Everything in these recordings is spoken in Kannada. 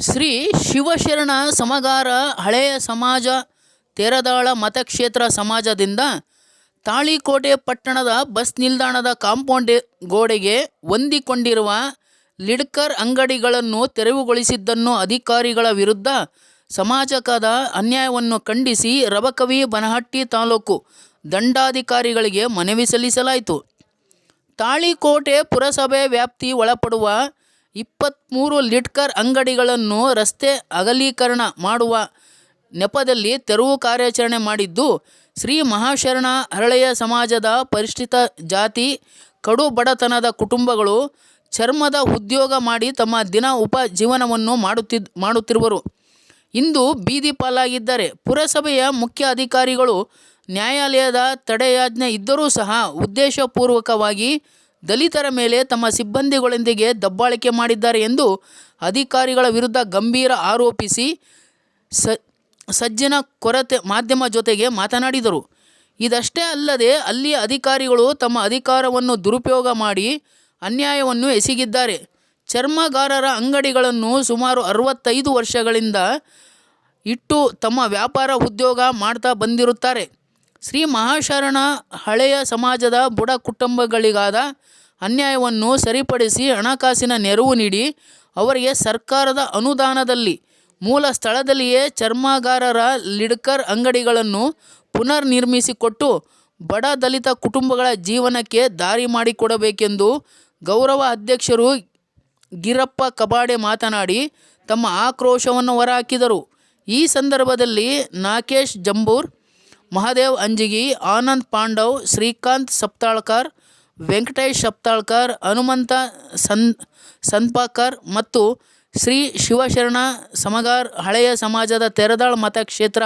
ಶ್ರೀ ಶಿವಶರಣ ಸಮಗಾರ ಹಳೆಯ ಸಮಾಜ, ತೇರದಾಳ ಮತಕ್ಷೇತ್ರ ಸಮಾಜದಿಂದ ತಾಳಿಕೋಟೆ ಪಟ್ಟಣದ ಬಸ್ ನಿಲ್ದಾಣದ ಕಾಂಪೌಂಡ್ ಗೋಡೆಗೆ ಹೊಂದಿಕೊಂಡಿರುವ ಲಿಡ್ಕರ್ ಅಂಗಡಿಗಳನ್ನು ತೆರವುಗೊಳಿಸಿದ್ದನ್ನು ಅಧಿಕಾರಿಗಳ ವಿರುದ್ಧ ಸಮಾಜಕದ ಅನ್ಯಾಯವನ್ನು ಖಂಡಿಸಿ ರಬಕವಿ ಬನಹಟ್ಟಿ ತಾಲೂಕು ದಂಡಾಧಿಕಾರಿಗಳಿಗೆ ಮನವಿ ಸಲ್ಲಿಸಲಾಯಿತು. ತಾಳಿಕೋಟೆ ಪುರಸಭೆ ವ್ಯಾಪ್ತಿ ಒಳಪಡುವ ಇಪ್ಪತ್ತ್ಮೂರು ಲಿಟ್ಕರ್ ಅಂಗಡಿಗಳನ್ನು ರಸ್ತೆ ಅಗಲೀಕರಣ ಮಾಡುವ ನೆಪದಲ್ಲಿ ತೆರವು ಕಾರ್ಯಾಚರಣೆ ಮಾಡಿದ್ದು, ಶ್ರೀ ಮಹಾಶರಣ ಹರಳೆಯ ಸಮಾಜದ ಪರಿಷ್ಠಿತ ಜಾತಿ ಕಡು ಬಡತನದ ಕುಟುಂಬಗಳು ಚರ್ಮದ ಉದ್ಯೋಗ ಮಾಡಿ ತಮ್ಮ ದಿನ ಉಪಜೀವನವನ್ನು ಮಾಡುತ್ತಿದ್, ಮಾಡುತ್ತಿರುವರು. ಇಂದು ಬೀದಿ ಪಾಲಾಗಿದ್ದಾರೆ ಪುರಸಭೆಯ ಮುಖ್ಯ ಅಧಿಕಾರಿಗಳು ನ್ಯಾಯಾಲಯದ ತಡೆಯಾಜ್ಞೆ ಇದ್ದರೂ ಸಹ ಉದ್ದೇಶಪೂರ್ವಕವಾಗಿ ದಲಿತರ ಮೇಲೆ ತಮ್ಮ ಸಿಬ್ಬಂದಿಗಳೊಂದಿಗೆ ದಬ್ಬಾಳಿಕೆ ಮಾಡಿದ್ದಾರೆ ಎಂದು ಅಧಿಕಾರಿಗಳ ವಿರುದ್ಧ ಗಂಭೀರ ಆರೋಪಿಸಿ ಸಜ್ಜನ ಕೊರತೆ ಮಾಧ್ಯಮ ಜೊತೆಗೆ ಮಾತನಾಡಿದರು. ಇದಷ್ಟೇ ಅಲ್ಲದೆ ಅಲ್ಲಿಯ ಅಧಿಕಾರಿಗಳು ತಮ್ಮ ಅಧಿಕಾರವನ್ನು ದುರುಪಯೋಗ ಮಾಡಿ ಅನ್ಯಾಯವನ್ನು ಎಸಗಿದ್ದಾರೆ. ಚರ್ಮಗಾರರ ಅಂಗಡಿಗಳನ್ನು ಸುಮಾರು ಅರವತ್ತೈದು ವರ್ಷಗಳಿಂದ ಇಟ್ಟು ತಮ್ಮ ವ್ಯಾಪಾರ ಉದ್ಯೋಗ ಮಾಡ್ತಾ ಬಂದಿರುತ್ತಾರೆ. ಶ್ರೀ ಮಹಾಶರಣ ಹಳೆಯ ಸಮಾಜದ ಬುಡ ಕುಟುಂಬಗಳಿಗಾದ ಅನ್ಯಾಯವನ್ನು ಸರಿಪಡಿಸಿ ಹಣಕಾಸಿನ ನೆರವು ನೀಡಿ ಅವರಿಗೆ ಸರ್ಕಾರದ ಅನುದಾನದಲ್ಲಿ, ಮೂಲ ಸ್ಥಳದಲ್ಲಿಯೇ ಚರ್ಮಗಾರರ ಲಿಡ್ಕರ್ ಅಂಗಡಿಗಳನ್ನು ಪುನರ್ ನಿರ್ಮಿಸಿಕೊಟ್ಟು ಬಡ ದಲಿತ ಕುಟುಂಬಗಳ ಜೀವನಕ್ಕೆ ದಾರಿ ಮಾಡಿಕೊಡಬೇಕೆಂದು ಗೌರವ ಅಧ್ಯಕ್ಷರು ಗಿರಪ್ಪ ಕಬಾಡೆ ಮಾತನಾಡಿ ತಮ್ಮ ಆಕ್ರೋಶವನ್ನು ಹೊರಹಾಕಿದರು. ಈ ಸಂದರ್ಭದಲ್ಲಿ ನಾಕೇಶ್ ಜಂಬೂರ್, ಮಹಾದೇವ್ ಅಂಜಿಗಿ, ಆನಂದ್ ಪಾಂಡವ್, ಶ್ರೀಕಾಂತ್ ಸಪ್ತಾಳ್ಕರ್ ವೆಂಕಟೇಶ್ ಸಪ್ತಾಳ್ಕರ್ ಹನುಮಂತ ಸನ್ ಸನ್ಪಾಕರ್ ಮತ್ತು ಶ್ರೀ ಶಿವಶರಣ ಸಮಗಾರ್ ಹಳೆಯ ಸಮಾಜದ ತೆರದಾಳ್ ಮತಕ್ಷೇತ್ರ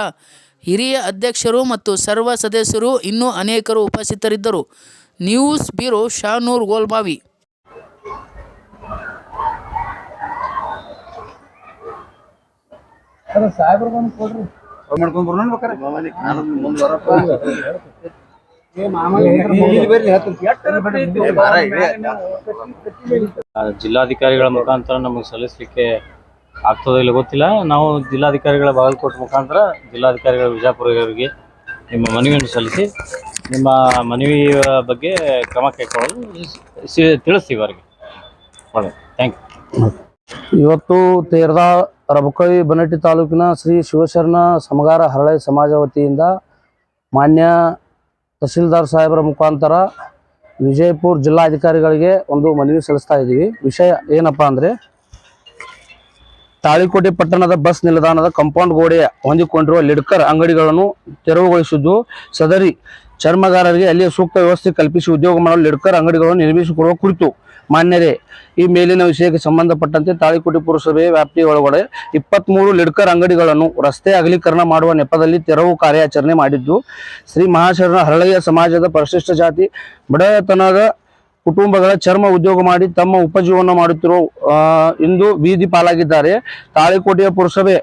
ಹಿರಿಯ ಅಧ್ಯಕ್ಷರು ಮತ್ತು ಸರ್ವ ಸದಸ್ಯರು ಇನ್ನೂ ಅನೇಕರು ಉಪಸ್ಥಿತರಿದ್ದರು. News bureau Shanur Golbavi. ಕೊಡ್ರಿ. ಮಾಡ್ಕೊಂಡ್ ಬರೋಣ ಬೇಕಾರೆ. ಆ, ಜಿಲ್ಲಾಧಿಕಾರಿಗಳ ಮುಖಾಂತರ ನಮಗೆ ಸಲ್ಲಿಸಲಿಕ್ಕೆ ಆಗ್ತದೋ ಇಲ್ಲ ಗೊತ್ತಿಲ್ಲ. ನಾವು ಜಿಲ್ಲಾಧಿಕಾರಿಗಳ ಬಾಗಲಕೋಟೆ ಮುಖಾಂತರ ಜಿಲ್ಲಾಧಿಕಾರಿಗಳ ವಿಜಯಪುರವರಿಗೆ ನಿಮ್ಮ ಮನವಿಯನ್ನು ಸಲ್ಲಿಸಿ ನಿಮ್ಮ ಮನವಿಯ ಬಗ್ಗೆ ಕ್ರಮ ಕೈಗೊಳ್ಳಲು ತಿಳಿಸ್ತೀವಿ ಅವರಿಗೆ. ಒಳ್ಳೆ ಥ್ಯಾಂಕ್ ಯು ಇವತ್ತು ತೇರ್ದಾ ರಬಕವಿ ಬನಟ್ಟಿ ತಾಲೂಕಿನ ಶ್ರೀ ಶಿವಶರಣ ಸಮಗಾರ ಹರಳೆ ಸಮಾಜ ವತಿಯಿಂದ ಮಾನ್ಯ ತಹಶೀಲ್ದಾರ್ ಸಾಹೇಬರ ಮುಖಾಂತರ ವಿಜಯಪುರ ಜಿಲ್ಲಾಧಿಕಾರಿಗಳಿಗೆ ಒಂದು ಮನವಿ ಸಲ್ಲಿಸ್ತಾ ಇದ್ದೀವಿ. ವಿಷಯ ಏನಪ್ಪ ಅಂದರೆ, ತಾಳಿಕೋಟೆ ಪಟ್ಟಣದ ಬಸ್ ನಿಲ್ದಾಣದ ಕಾಂಪೌಂಡ್ ಗೋಡೆಯ ಹೊಂದಿಕೊಂಡಿರುವ ಲಿಡ್ಕರ್ ಅಂಗಡಿಗಳನ್ನು ತೆರವುಗೊಳಿಸಿದ್ದು, ಸದರಿ ಚರ್ಮಗಾರರಿಗೆ ಅಲ್ಲಿಯ ಸೂಕ್ತ ವ್ಯವಸ್ಥೆ ಕಲ್ಪಿಸಿ ಉದ್ಯೋಗ ಮಾಡಲು ಲಿಡ್ಕರ್ ಅಂಗಡಿಗಳನ್ನು ನಿರ್ಮಿಸಿಕೊಡುವ ಕುರಿತು ಮಾನ್ಯರೇ ಈ ಮೇಲಿನ ವಿಷಯಕ್ಕೆ ಸಂಬಂಧಪಟ್ಟಂತೆ ತಾಳಿಕೋಟೆ ಪುರಸಭೆ ವ್ಯಾಪ್ತಿಯ ಒಳಗಡೆ ಇಪ್ಪತ್ತ್ಮೂರು ಲಿಡ್ಕರ್ ಅಂಗಡಿಗಳನ್ನು ರಸ್ತೆ ಅಗಲೀಕರಣ ಮಾಡುವ ನೆಪದಲ್ಲಿ ತೆರವು ಕಾರ್ಯಾಚರಣೆ ಮಾಡಿದ್ದು, ಶ್ರೀ ಮಹಾಶರಣ ಹರಳೆಯ ಸಮಾಜದ ಪರಿಶಿಷ್ಟ ಜಾತಿ, ಬಡತನದ ಕುಟುಂಬಗಳ ಚರ್ಮ ಉದ್ಯೋಗ ಮಾಡಿ ತಮ್ಮ ಉಪಜೀವನ ಮಾಡುತ್ತಿರುವ ಇಂದು ಬೀದಿ ಪಾಲಾಗಿದ್ದಾರೆ. ತಾಳಿಕೋಟೆಯ ಪುರಸಭೆ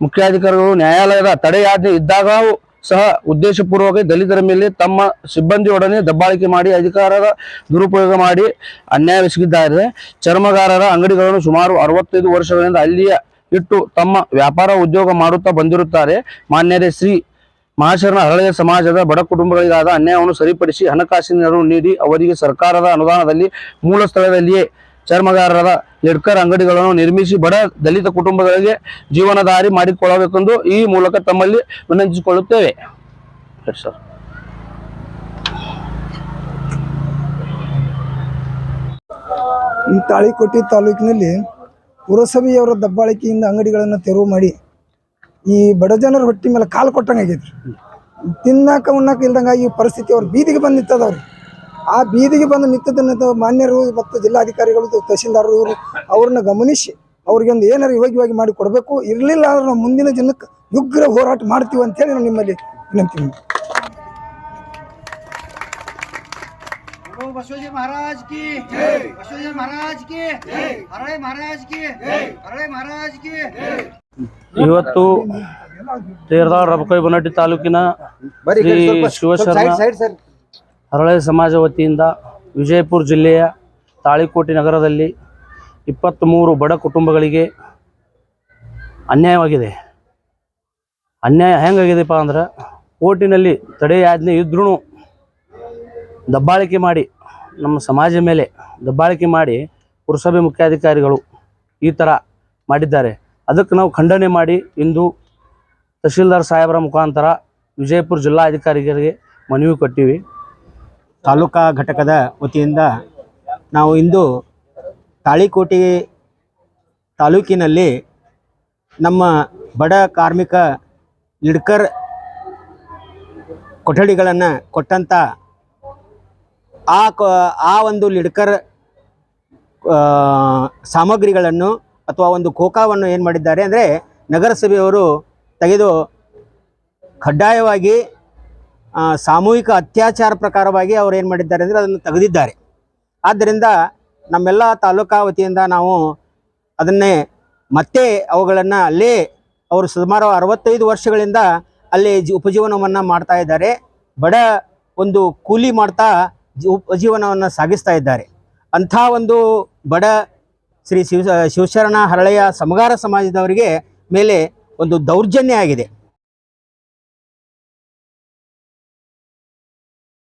ಮುಖ್ಯಾಧಿಕಾರಿಗಳು ನ್ಯಾಯಾಲಯದ ತಡೆಯಾಜ್ಞೆ ಇದ್ದಾಗಲೂ ಸಹ ಉದ್ದೇಶಪೂರ್ವಕ ದಲಿತರ ಮೇಲೆ ತಮ್ಮ ಸಿಬ್ಬಂದಿಯೊಡನೆ ದಬ್ಬಾಳಿಕೆ ಮಾಡಿ ಅಧಿಕಾರದ ದುರುಪಯೋಗ ಮಾಡಿ ಅನ್ಯಾಯವೆಸಗಿದ್ದಾರೆ ಚರ್ಮಗಾರರ ಅಂಗಡಿಗಳನ್ನು ಸುಮಾರು ಅರವತ್ತೈದು ವರ್ಷಗಳಿಂದ ಅಲ್ಲಿಯ ಇಟ್ಟು ತಮ್ಮ ವ್ಯಾಪಾರ ಉದ್ಯೋಗ ಮಾಡುತ್ತಾ ಬಂದಿರುತ್ತಾರೆ. ಮಾನ್ಯರೇ, ಶ್ರೀ ಮಹಾಶರಣ ಹರಳೆಯ ಸಮಾಜದ ಬಡ ಕುಟುಂಬಗಳಿಗಾದ ಅನ್ಯಾಯವನ್ನು ಸರಿಪಡಿಸಿ ಹಣಕಾಸಿನ ನೆರವು ನೀಡಿ ಅವರಿಗೆ ಸರ್ಕಾರದ ಅನುದಾನದಲ್ಲಿ ಮೂಲ ಸ್ಥಳದಲ್ಲಿಯೇ ಚರ್ಮಗಾರರ ಲಿಡ್ಕರ್ ಅಂಗಡಿಗಳನ್ನು ನಿರ್ಮಿಸಿ ಬಡ ದಲಿತ ಕುಟುಂಬಗಳಿಗೆ ಜೀವನದಾರಿ ಮಾಡಿಕೊಳ್ಳಬೇಕೆಂದು ಈ ಮೂಲಕ ತಮ್ಮಲ್ಲಿ ವಿನಂತಿಸಿಕೊಳ್ಳುತ್ತೇವೆ. ಸರ್ ಈ ತಾಳಿಕೋಟೆ ತಾಲೂಕಿನಲ್ಲಿ ಪುರಸಭೆಯವರ ದಬ್ಬಾಳಿಕೆಯಿಂದ ಅಂಗಡಿಗಳನ್ನು ತೆರವು ಮಾಡಿ ಈ ಬಡ ಜನರ ಹೊಟ್ಟಿ ಮೇಲೆ ಕಾಲು ಕೊಟ್ಟಂಗೆ ಆಗೈತ್ರಿ ತಿನ್ನಾಕ ಉಣ್ಣಾಕ ಇಲ್ದಂಗೆ ಈ ಪರಿಸ್ಥಿತಿ ಅವ್ರ ಬೀದಿಗೆ ಬಂದು ನಿಂತದವ್ರಿ ಆ ಬೀದಿಗೆ ಬಂದು ನಿಂತದನ್ನ ಮಾನ್ಯರು ಮತ್ತು ಜಿಲ್ಲಾಧಿಕಾರಿಗಳು ತಹಶೀಲ್ದಾರರು ಇವರು ಅವ್ರನ್ನ ಗಮನಿಸಿ ಅವ್ರಿಗೆ ಒಂದು ಏನಾರು ಯೋಗ್ಯವಾಗಿ ಮಾಡಿ ಕೊಡಬೇಕು ಇರಲಿಲ್ಲ ಅಂದ್ರೆ ನಾವು ಮುಂದಿನ ಜನಕ್ಕೆ ಉಗ್ರ ಹೋರಾಟ ಮಾಡ್ತೀವಿ ಅಂತೇಳಿ ನಾನು ನಿಮ್ಮಲ್ಲಿ ವಿನಂತಿ ಮಾಡ್ತೀನಿ. बसवजी महाराज की बसवजी महाराज की हरळे महाराज की हरळे महाराज की ಇವತ್ತು ತೇರ್ದಾಳ್ ರಬಕೈ ಬನಟ್ಟಿ ತಾಲೂಕಿನ ಶ್ರೀ ಶಿವಶರಣ ಹರಳೆ ಸಮಾಜ ವತಿಯಿಂದ ವಿಜಯಪುರ ಜಿಲ್ಲೆಯ ತಾಳಿಕೋಟೆ ನಗರದಲ್ಲಿ ಇಪ್ಪತ್ತ್ಮೂರು ಬಡ ಕುಟುಂಬಗಳಿಗೆ ಅನ್ಯಾಯವಾಗಿದೆ. ಅನ್ಯಾಯ ಹೆಂಗಾಗಿದೆಪ್ಪ ಅಂದ್ರೆ ಕೋರ್ಟಿನಲ್ಲಿ ತಡೆಯಾಜ್ಞೆ ಇದ್ರೂ ದಬ್ಬಾಳಿಕೆ ಮಾಡಿ, ನಮ್ಮ ಸಮಾಜ ಮೇಲೆ ದಬ್ಬಾಳಿಕೆ ಮಾಡಿ ಪುರಸಭೆ ಮುಖ್ಯಾಧಿಕಾರಿಗಳು ಈ ಥರ ಮಾಡಿದ್ದಾರೆ. ಅದಕ್ಕೆ ನಾವು ಖಂಡನೆ ಮಾಡಿ ಇಂದು ತಹಶೀಲ್ದಾರ್ ಸಾಹೇಬರ ಮುಖಾಂತರ ವಿಜಯಪುರ ಜಿಲ್ಲಾಧಿಕಾರಿಗಳಿಗೆ ಮನವಿ ಕೊಟ್ಟಿವಿ. ತಾಲೂಕಾ ಘಟಕದ ವತಿಯಿಂದ ನಾವು ಇಂದು ತಾಳಿಕೋಟಿ ತಾಲೂಕಿನಲ್ಲಿ ನಮ್ಮ ಬಡ ಕಾರ್ಮಿಕ ಲಿಡ್ಕರ್ ಕೊಠಡಿಗಳನ್ನು ಕೊಟ್ಟಂಥ ಆ ಆ ಒಂದು ಲಿಡ್ಕರ್ ಸಾಮಗ್ರಿಗಳನ್ನು ಅಥವಾ ಒಂದು ಕೋಕಾವನ್ನು ಏನು ಮಾಡಿದ್ದಾರೆ ಅಂದರೆ ನಗರಸಭೆಯವರು ತೆಗೆದು ಕಡ್ಡಾಯವಾಗಿ ಸಾಮೂಹಿಕ ಅತ್ಯಾಚಾರ ಪ್ರಕಾರವಾಗಿ ಅವ್ರು ಏನು ಮಾಡಿದ್ದಾರೆ ಅಂದರೆ ಅದನ್ನು ತೆಗೆದಿದ್ದಾರೆ. ಆದ್ದರಿಂದ ನಮ್ಮೆಲ್ಲ ತಾಲೂಕಾ ವತಿಯಿಂದ ನಾವು ಅದನ್ನೇ ಮತ್ತೆ ಅವುಗಳನ್ನು ಅಲ್ಲೇ ಅವರು ಸುಮಾರು ಅರವತ್ತೈದು ವರ್ಷಗಳಿಂದ ಅಲ್ಲಿ ಉಪಜೀವನವನ್ನು ಮಾಡ್ತಾ ಇದ್ದಾರೆ. ಬಡ ಒಂದು ಕೂಲಿ ಮಾಡ್ತಾ ಉಪಜೀವನವನ್ನು ಸಾಗಿಸ್ತಾ ಇದ್ದಾರೆ. ಅಂಥ ಒಂದು ಬಡ ಶ್ರೀ ಶಿವ, ಶಿವಶರಣ ಹರಳೆಯ ಸಮಗಾರ ಸಮಾಜದವರಿಗೆ ಮೇಲೆ ಒಂದು ದೌರ್ಜನ್ಯ ಆಗಿದೆ.